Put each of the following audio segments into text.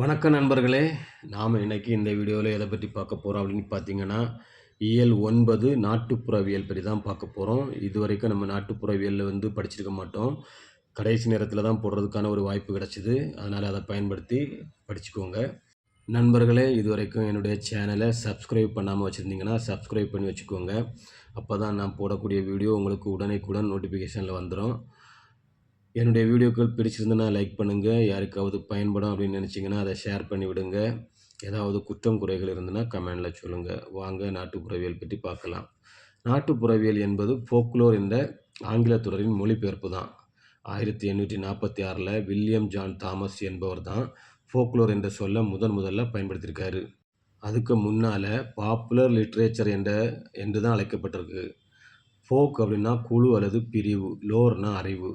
வணக்கம் நண்பர்களே. நாம் இன்றைக்கி இந்த வீடியோவில் எதை பற்றி பார்க்க போகிறோம் அப்படின்னு பார்த்தீங்கன்னா இயல் ஒன்பது நாட்டுப்புறவியல் பற்றி தான் பார்க்க போகிறோம் இது வரைக்கும் நம்ம நாட்டுப்புறவியலில் வந்து படிச்சிருக்க மாட்டோம். கடைசி நேரத்தில் தான் போடுறதுக்கான ஒரு வாய்ப்பு கிடச்சிது. அதனால் அதை பயன்படுத்தி படிச்சுக்கோங்க. நண்பர்களே இது வரைக்கும் என்னுடைய சேனலை சப்ஸ்கிரைப் பண்ணாமல் வச்சுருந்தீங்கன்னா சப்ஸ்கிரைப் பண்ணி வச்சுக்கோங்க. அப்போ தான் நான் போடக்கூடிய வீடியோ உங்களுக்கு உடனேக்குடன் நோட்டிஃபிகேஷனில் வந்துடும் என்னுடைய வீடியோக்கள் பிடிச்சிருந்தனா லைக் பண்ணுங்கள் யாருக்காவது பயன்படும் அப்படின்னு நினச்சிங்கன்னா அதை ஷேர் பண்ணி விடுங்க. ஏதாவது குற்றம் குறைகள் இருந்ததுன்னா கமெண்டில் சொல்லுங்கள் வாங்க நாட்டுப்புறவியல் பற்றி பார்க்கலாம். நாட்டுப்புறவியல் என்பது ஃபோக்லோர் என்ற ஆங்கில தொடரின் மொழிபெயர்ப்பு தான். ஆயிரத்தி எண்ணூற்றி நாற்பத்தி ஆறில் வில்லியம் ஜான் தாமஸ் என்பவர் தான் ஃபோக்லோர் என்ற சொல்ல முதன் முதல்ல பயன்படுத்தியிருக்காரு. அதுக்கு முன்னால் பாப்புலர் லிட்ரேச்சர் என்ற என்று தான் அழைக்கப்பட்டிருக்கு. ஃபோக் அப்படின்னா குழு அல்லது பிரிவு லோர்னா அறிவு.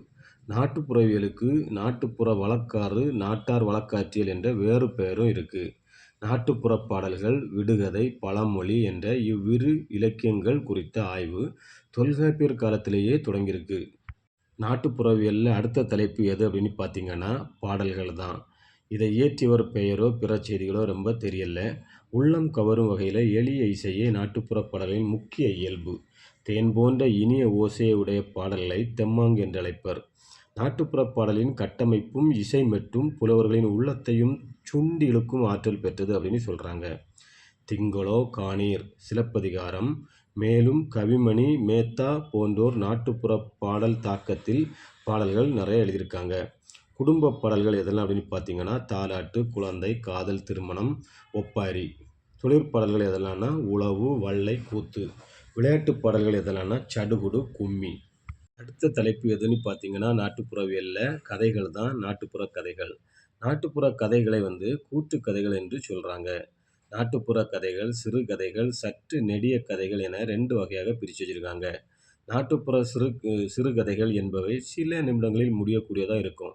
நாட்டுப்புறவியலுக்கு நாட்டுப்புற வழக்காறு நாட்டார் வழக்காற்றியல் என்ற வேறு பெயரும் இருக்குது நாட்டுப்புற பாடல்கள் விடுகதை பழமொழி என்ற இவ்விரு இலக்கியங்கள் குறித்த ஆய்வு தொல்காப்பியர் காலத்திலேயே தொடங்கியிருக்கு. நாட்டுப்புறவியலில் அடுத்த தலைப்பு எது அப்படின்னு பார்த்தீங்கன்னா பாடல்கள் தான். இதை இயற்றியவர் பெயரோ பிற செய்திகளோ ரொம்ப தெரியல. உள்ளம் கவரும் வகையில் எளிய இசையே நாட்டுப்புற பாடலின் முக்கிய இயல்பு. தேன் போன்ற இனிய ஓசையை உடைய பாடல்களை தெம்மாங்கு என்று நாட்டுப்புறப் நாட்டுப்புற பாடலின் கட்டமைப்பும் இசை மற்றும் புலவர்களின் உள்ளத்தையும் சுண்டி இழுக்கும் ஆற்றல் பெற்றது அப்படின்னு சொல்கிறாங்க திங்களோ காணீர் சிலப்பதிகாரம் மேலும் கவிமணி மேத்தா போன்றோர் நாட்டுப்புற பாடல் தாக்கத்தில் பாடல்கள் நிறைய எழுதியிருக்காங்க. குடும்ப பாடல்கள் எதெல்லாம் அப்படின்னு பார்த்தீங்கன்னா தாலாட்டு குழந்தை காதல் திருமணம் ஒப்பாரி. தொழிற்பாடல்கள் எதெல்லாம்னா உழவு வள்ளை கூத்து. விளையாட்டு பாடல்கள் எதெல்லாம்னா சடுகுடு கும்மி. அடுத்த தலைப்பு எதுன்னு பார்த்தீங்கன்னா நாட்டுப்புறவியலில் கதைகள் தான் நாட்டுப்புற கதைகள். நாட்டுப்புற கதைகளை வந்து கூட்டு கதைகள் என்று சொல்கிறாங்க நாட்டுப்புற கதைகள் சிறு கதைகள் சற்று நெடிய கதைகள் என ரெண்டு வகையாக பிரித்து வச்சுருக்காங்க. நாட்டுப்புற சிறு சிறுகதைகள் என்பவை சில நிமிடங்களில் முடியக்கூடியதாக இருக்கும்.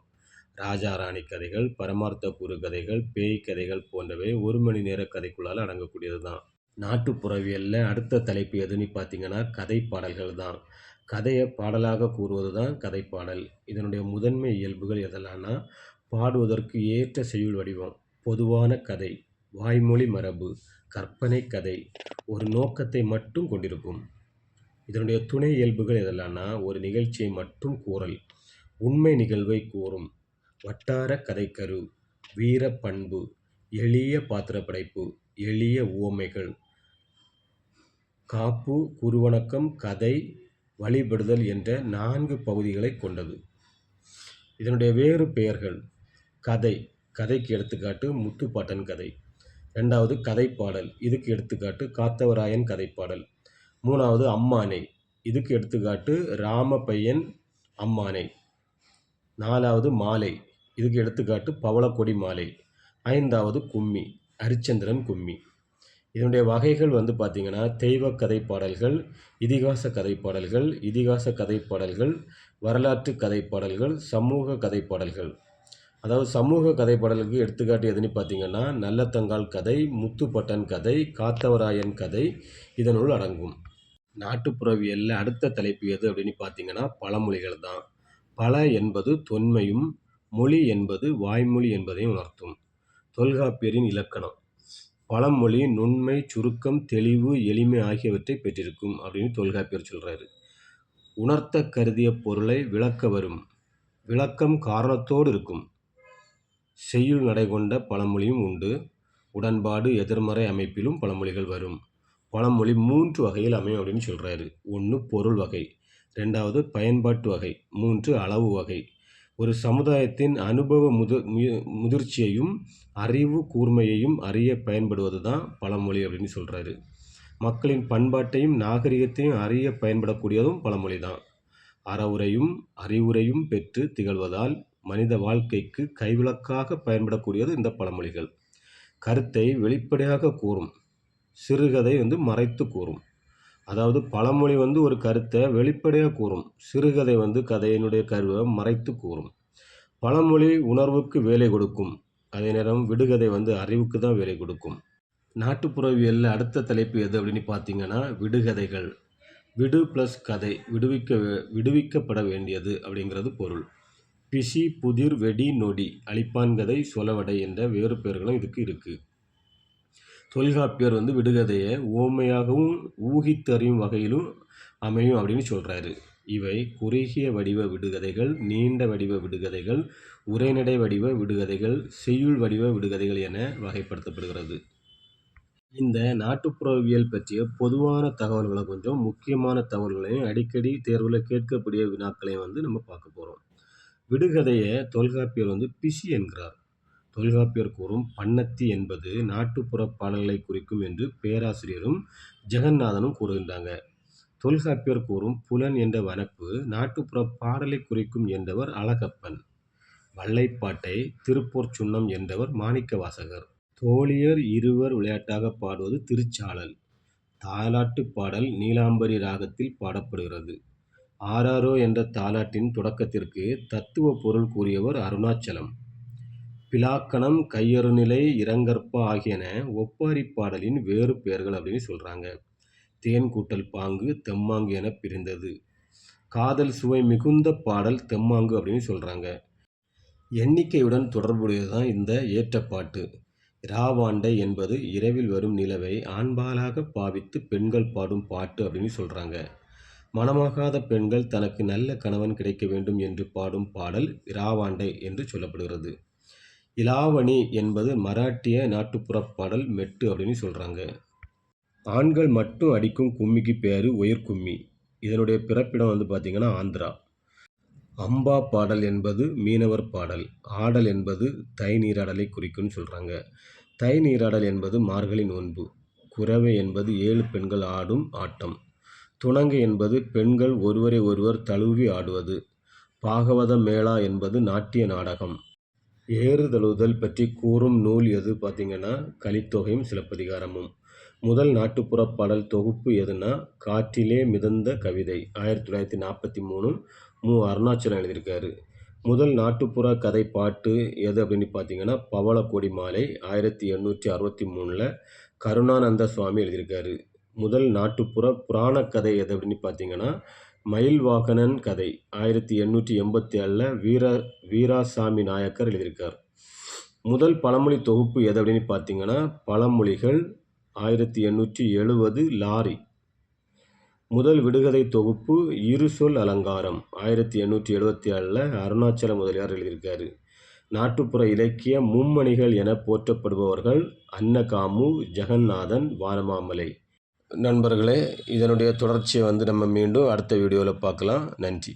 ராஜா ராணி கதைகள் பரமார்த்த கூறு கதைகள் பேய் கதைகள் போன்றவை ஒரு மணி நேர கதைக்குள்ளால் அடங்கக்கூடியது தான் நாட்டுப்புறவியலில் அடுத்த தலைப்பு எதுன்னு பார்த்தீங்கன்னா கதை பாடல்கள் தான். கதையை பாடலாக கூறுவது தான் கதைப்பாடல். இதனுடைய முதன்மை இயல்புகள் எதெல்லாம்னா பாடுவதற்கு ஏற்ற செய்யுள் வடிவம் பொதுவான கதை வாய்மொழி மரபு கற்பனை கதை ஒரு நோக்கத்தை மட்டும் கொண்டிருக்கும். இதனுடைய துணை இயல்புகள் எதெல்லாம்னா ஒரு நிகழ்ச்சியை மட்டும் கூறல் உண்மை நிகழ்வை கூறும் வட்டார கதைக்கரு வீர பண்பு எளிய பாத்திர படைப்பு எளிய உவமைகள் காப்பு குருவணக்கம் கதை வழிபடுதல் என்ற நான்கு பகுதிகளை கொண்டது. இதனுடைய வேறு பெயர்கள் கதை கதைக்கு எடுத்துக்காட்டு முத்துப்பாட்டன் கதை. ரெண்டாவது கதைப்பாடல் இதுக்கு எடுத்துக்காட்டு காத்தவராயன் கதைப்பாடல். மூணாவது அம்மானை இதுக்கு எடுத்துக்காட்டு ராம பையன் அம்மானை. நாலாவது மாலை இதுக்கு எடுத்துக்காட்டு பவளக்கொடி மாலை. ஐந்தாவது கும்மி ஹரிச்சந்திரன் கும்மி. இதனுடைய வகைகள் வந்து பார்த்திங்கன்னா தெய்வ கதை பாடல்கள் இதிகாச கதை பாடல்கள் இதிகாச கதை பாடல்கள் வரலாற்று கதை பாடல்கள் சமூக கதை பாடல்கள் அதாவது சமூக கதை பாடலுக்கு எடுத்துக்காட்டு எதுன்னு பார்த்தீங்கன்னா நல்லத்தங்கால் கதை முத்துப்பட்டன் கதை காத்தவராயன் கதை இதனுள் அடங்கும். நாட்டுப்புறவியலில் அடுத்த தலைப்பு எது அப்படின்னு பார்த்தீங்கன்னா பழமொழிகள் தான். பல என்பது தொன்மையும் மொழி என்பது வாய்மொழி என்பதையும் உணர்த்தும். தொல்காப்பியரின் இலக்கணம். பழமொழி நுண்மை சுருக்கம் தெளிவு எளிமை ஆகியவற்றை பெற்றிருக்கும் அப்படின்னு தொல்காப்பியர் சொல்கிறாரு உணர்த்த கருதிய பொருளை விளக்க வரும். விளக்கம் காரணத்தோடு இருக்கும். செய்யுள் நடை கொண்ட பழமொழியும் உண்டு. உடன்பாடு எதிர்மறை அமைப்பிலும் பழமொழிகள் வரும். பழமொழி மூன்று வகையில் அமையும் அப்படின்னு சொல்கிறாரு ஒன்று பொருள் வகை ரெண்டாவது பயன்பாட்டு வகை மூன்று அளவு வகை. ஒரு சமுதாயத்தின் அனுபவ முது முதிர்ச்சியையும் அறிவு கூர்மையையும் அறிய பயன்படுவது தான் பழமொழி அப்படின்னு சொல்கிறாரு மக்களின் பண்பாட்டையும் நாகரிகத்தையும் அறிய பயன்படக்கூடியதும் பழமொழி தான் அறவுரையும் அறிவுரையும் பெற்று திகழ்வதால் மனித வாழ்க்கைக்கு கைவிளக்காக பயன்படக்கூடியது இந்த பழமொழிகள். கருத்தை வெளிப்படையாக கூறும். சிறுகதை வந்து மறைத்து கூறும். அதாவது பழமொழி வந்து ஒரு கருத்தை வெளிப்படையாக கூறும். சிறுகதை வந்து கதையினுடைய கருவை மறைத்து கூறும். பழமொழி உணர்வுக்கு வேலை கொடுக்கும். அதே நேரம் விடுகதை வந்து அறிவுக்கு தான் வேலை கொடுக்கும். நாட்டுப்புறவியலில் அடுத்த தலைப்பு எது அப்படின்னு பார்த்தீங்கன்னா விடுகதைகள். விடு ப்ளஸ் கதை விடுவிக்க விடுவிக்கப்பட வேண்டியது அப்படிங்கிறது பொருள். பிசி புதிர் வெடி நொடி அழிப்பான் கதை சொலவடை என்ற வேறு பெயர்களும் இதுக்கு இருக்குது தொல்காப்பியர் வந்து விடுகதையை ஓமையாகவும் ஊகித்தறியும் வகையிலும் அமையும் அப்படின்னு சொல்கிறாரு இவை குறுகிய வடிவ விடுகதைகள் நீண்ட வடிவ விடுகதைகள் உரைநடை வடிவ விடுகதைகள் செய்யுள் வடிவ விடுகதைகள் என வகைப்படுத்தப்படுகிறது. இந்த நாட்டுப்புறவியல் பற்றிய பொதுவான தகவல்களை கொஞ்சம் முக்கியமான தகவல்களையும் அடிக்கடி தேர்வில் கேட்கக்கூடிய வினாக்களையும் வந்து நம்ம பார்க்க போகிறோம் விடுகதையை தொல்காப்பியர் வந்து பிசி என்கிறார். தொல்காப்பியர் கூறும் பண்ணத்தி என்பது நாட்டுப்புற பாடல்களை குறிக்கும் என்று பேராசிரியரும் ஜெகநாதனும் கூறுகின்றாங்க. தொல்காப்பியர் கூறும் புலன் என்ற வனப்பு நாட்டுப்புற பாடலை குறிக்கும் என்றவர் அழகப்பன். வல்லைப்பாட்டை திருப்போர் சுண்ணம் என்றவர் மாணிக்க வாசகர் தோழியர் இருவர் விளையாட்டாக பாடுவது திருச்சாளல் தாலாட்டு பாடல் நீலாம்பரி ராகத்தில் பாடப்படுகிறது. ஆராரோ என்ற தாலாட்டின் தொடக்கத்திற்கு தத்துவ பொருள் கூறியவர் அருணாச்சலம். பிலாக்கணம் கையறுநிலை இரங்கற்ப ஆகியன ஒப்பாரி பாடலின் வேறு பெயர்கள் அப்படின்னு சொல்கிறாங்க தேன் கூட்டல் பாங்கு தெம்மாங்கு என பிரிந்தது. காதல் சுவை மிகுந்த பாடல் தெம்மாங்கு அப்படின்னு சொல்கிறாங்க எண்ணிக்கையுடன் தொடர்புடையது தான் இந்த ஏற்றப்பாட்டு. ராவாண்டை என்பது இரவில் வரும் நிலவை ஆண்பாலாக பாவித்து பெண்கள் பாடும் பாட்டு அப்படின்னு சொல்கிறாங்க மணமாகாத பெண்கள் தனக்கு நல்ல கணவன் கிடைக்க வேண்டும் என்று பாடும் பாடல் ராவாண்டை என்று சொல்லப்படுகிறது. இலாவணி என்பது மராட்டிய நாட்டுப்புறப் பாடல் மெட்டு அப்படின்னு சொல்கிறாங்க ஆண்கள் மட்டும் அடிக்கும் கும்மிக்கு பேர் உயர்கும்மி இதனுடைய பிறப்பிடம் வந்து பார்த்திங்கன்னா ஆந்திரா. அம்பா பாடல் என்பது மீனவர் பாடல். ஆடல் என்பது தை நீராடலை குறிக்கும்னு சொல்கிறாங்க தை நீராடல் என்பது மார்கழி நோன்பு குறவை என்பது ஏழு பெண்கள் ஆடும் ஆட்டம். துணங்கு என்பது பெண்கள் ஒருவரை ஒருவர் தழுவி ஆடுவது. பாகவத மேளா என்பது நாட்டிய நாடகம். ஏறுதழுவுதல் பற்றி கூறும் நூல் எது பார்த்திங்கன்னா கலித்தொகையும் சிலப்பதிகாரமும். முதல் நாட்டுப்புற பாடல் தொகுப்பு எதுனா காற்றிலே மிதந்த கவிதை ஆயிரத்தி தொள்ளாயிரத்தி நாற்பத்தி மூணு மு. அருணாச்சலம் எழுதியிருக்காரு. முதல் நாட்டுப்புற கதை பாட்டு எது அப்படின்னு பார்த்தீங்கன்னா பவளக்கொடி மாலை ஆயிரத்தி எண்ணூற்றி அறுபத்தி மூணில் கருணானந்த சுவாமி எழுதியிருக்காரு. முதல் நாட்டுப்புற புராண கதை எது அப்படின்னு பார்த்தீங்கன்னா மயில் வாகனன் கதை ஆயிரத்தி எண்ணூற்றி எண்பத்தி ஏழில் வீர வீராசாமி நாயக்கர் எழுதியிருக்கார். முதல் பழமொழி தொகுப்பு எது அப்படின்னு பார்த்தீங்கன்னா பழமொழிகள் ஆயிரத்தி எண்ணூற்றி எழுபது லாரி. முதல் விடுகதை தொகுப்பு இரு சொல் அலங்காரம் ஆயிரத்தி எண்ணூற்றி எழுபத்தி ஏழில் அருணாச்சல முதலியார் எழுதியிருக்காரு. நாட்டுப்புற இலக்கிய மும்மணிகள் என போற்றப்படுபவர்கள் அன்னகாமு ஜெகநாதன் வானமாமலை. நண்பர்களே இதனுடைய தொடர்ச்சியை வந்து நம்ம மீண்டும் அடுத்த வீடியோவில் பார்க்கலாம். நன்றி.